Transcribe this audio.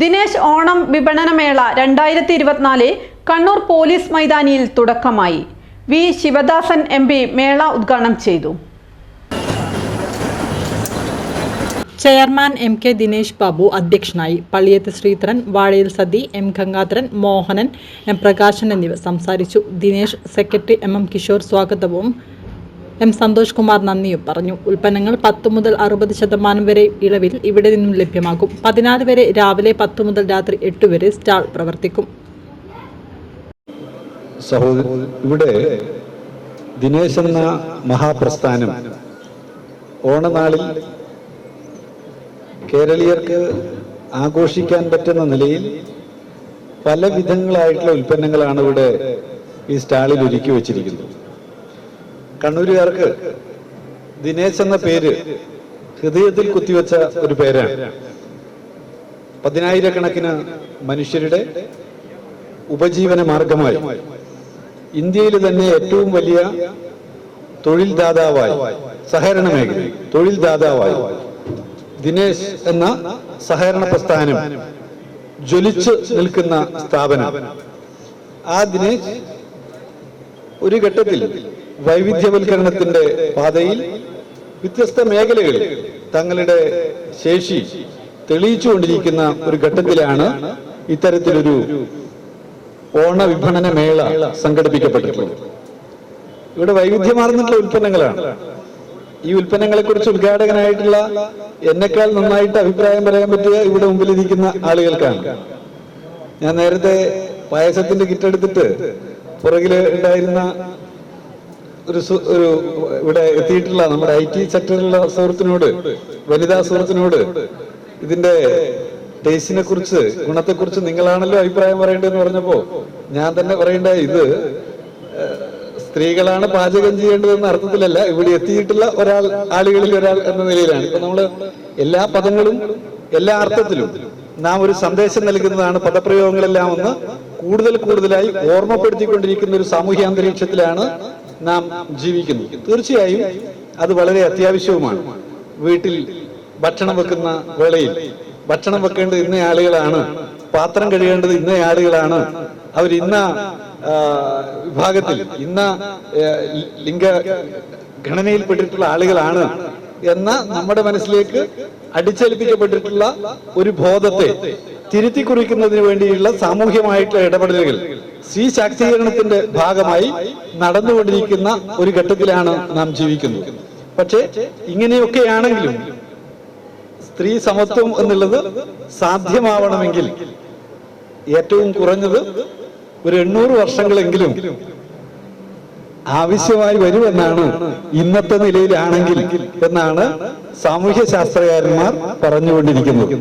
ദിനേശ് ഓണം വിപണനമേള രണ്ടായിരത്തി ഇരുപത്തിനാല് കണ്ണൂർ പോലീസ് മൈതാനിയിൽ തുടക്കമായി. വി. ശിവദാസൻ എം പി മേള ഉദ്ഘാടനം ചെയ്തു. Chairman M K Dinesh Babu അധ്യക്ഷനായി പള്ളിയത്ത് ശ്രീധരൻ വാഴയിൽ സതി എം ഗംഗാധരൻ മോഹനൻ എം പ്രകാശൻ എന്നിവർ സംസാരിച്ചു. Dinesh secretary M M Kishore സ്വാഗതവും എം സന്തോഷ് കുമാർ നന്ദിയും പറഞ്ഞു. ഉൽപ്പന്നങ്ങൾ പത്ത് മുതൽ അറുപത് ശതമാനം വരെ ഇളവിൽ ഇവിടെ നിന്നും ലഭ്യമാകും. പതിനാല് വരെ രാവിലെ പത്ത് മുതൽ രാത്രി എട്ട് വരെ സ്റ്റാൾ പ്രവർത്തിക്കും. ഇവിടെ ദിനേശ് എന്ന മഹാപ്രസ്ഥാനം ഓണനാളിൽ കേരളീയർക്ക് ആഘോഷിക്കാൻ പറ്റുന്ന നിലയിൽ പല വിധങ്ങളായിട്ടുള്ള ഉൽപ്പന്നങ്ങളാണ് ഇവിടെ ഈ സ്റ്റാളിൽ ഒരുക്കി വച്ചിരിക്കുന്നത്. കണ്ണൂരുകാർക്ക് ദിനേശ് എന്ന പേര് ഹൃദയത്തിൽ കുത്തിവെച്ച ഒരു പേരാണ്. പതിനായിരക്കണക്കിന് മനുഷ്യരുടെ ഉപജീവന മാർഗമായി ഇന്ത്യയിൽ തന്നെ ഏറ്റവും വലിയ തൊഴിൽ ദാതാവായി സഹകരണ മേഖല തൊഴിൽ ദാതാവായി ദിനേശ് എന്ന സഹകരണ പ്രസ്ഥാനം ജ്വലിച്ച് നിൽക്കുന്ന സ്ഥാപനം. ആ ദിനേശ് ഒരു ഘട്ടത്തിൽ വൈവിധ്യവൽക്കരണത്തിന്റെ പാതയിൽ വ്യത്യസ്ത മേഖലകളിൽ തങ്ങളുടെ ശേഷി തെളിയിച്ചുകൊണ്ടിരിക്കുന്ന ഒരു ഘട്ടത്തിലാണ് ഇത്തരത്തിലൊരു ഓണ വിപണന മേള സംഘടിപ്പിക്കപ്പെട്ടിട്ടുള്ളത്. ഇവിടെ വൈവിധ്യമാർന്നിട്ടുള്ള ഉൽപ്പന്നങ്ങളാണ്. ഈ ഉൽപ്പന്നങ്ങളെ കുറിച്ച് ഉദ്ഘാടകനായിട്ടുള്ള എന്നെക്കാൾ നന്നായിട്ട് അഭിപ്രായം പറയാൻ പറ്റിയ ഇവിടെ മുമ്പിലിരിക്കുന്ന ആളുകൾക്കാണ്. ഞാൻ നേരത്തെ പായസത്തിന്റെ കിറ്റ് എടുത്തിട്ട് പുറകിൽ ഉണ്ടായിരുന്ന ഒരു ഒരു ഇവിടെ എത്തിയിട്ടുള്ള നമ്മുടെ ഐ ടി സെക്ടറിലുള്ള സുഹൃത്തിനോട് വനിതാ സുഹൃത്തിനോട് ഇതിന്റെ ടേസ്റ്റിനെ കുറിച്ച് ഗുണത്തെ കുറിച്ച് നിങ്ങളാണല്ലോ അഭിപ്രായം പറയേണ്ടതെന്ന് പറഞ്ഞപ്പോ ഞാൻ തന്നെ പറയേണ്ട ഇത് സ്ത്രീകളാണ് പാചകം ചെയ്യേണ്ടതെന്ന അർത്ഥത്തിലല്ല ഇവിടെ എത്തിയിട്ടുള്ള ഒരാൾ ആളുകളിൽ ഒരാൾ എന്ന നിലയിലാണ്. ഇപ്പൊ നമ്മൾ എല്ലാ പദങ്ങളും എല്ലാ അർത്ഥത്തിലും നാം ഒരു സന്ദേശം നൽകുന്നതാണ് പദപ്രയോഗങ്ങളെല്ലാം ഒന്ന് കൂടുതൽ കൂടുതലായി ഓർമ്മപ്പെടുത്തിക്കൊണ്ടിരിക്കുന്ന ഒരു സാമൂഹ്യ അന്തരീക്ഷത്തിലാണ് നാം ജീവിക്കുന്നു. തീർച്ചയായും അത് വളരെ അത്യാവശ്യവുമാണ്. വീട്ടിൽ ഭക്ഷണം വെക്കുന്ന വേളയിൽ ഭക്ഷണം വെക്കേണ്ടത് ഇന്ന ആളുകളാണ്. പാത്രം കഴുകേണ്ടത് ഇന്ന ആളുകളാണ്. അവർ ഇന്ന വിഭാഗത്തിൽ ഇന്ന ലിംഗ ഘടനയിൽപ്പെട്ടിട്ടുള്ള ആളുകളാണ് എന്ന നമ്മുടെ മനസ്സിലേക്ക് അടിച്ചേൽപ്പിക്കപ്പെട്ടിട്ടുള്ള ഒരു ബോധത്തെ തിരുത്തി കുറിക്കുന്നതിന് വേണ്ടിയുള്ള സാമൂഹ്യമായിട്ടുള്ള ഇടപെടലുകൾ സ്ത്രീ ശാക്തീകരണത്തിന്റെ ഭാഗമായി നടന്നുകൊണ്ടിരിക്കുന്ന ഒരു ഘട്ടത്തിലാണ് നാം ജീവിക്കുന്നത്. പക്ഷേ ഇങ്ങനെയൊക്കെയാണെങ്കിലും സ്ത്രീ സമത്വം എന്നുള്ളത് സാധ്യമാവണമെങ്കിൽ ഏറ്റവും കുറഞ്ഞത് ഒരു എണ്ണൂറ് വർഷങ്ങളെങ്കിലും ആവശ്യമായി വരുമെന്നാണ് ഇന്നത്തെ നിലയിലാണെങ്കിൽ എന്നാണ് സാമൂഹ്യ ശാസ്ത്രകാരന്മാർ പറഞ്ഞുകൊണ്ടിരിക്കുന്നത്.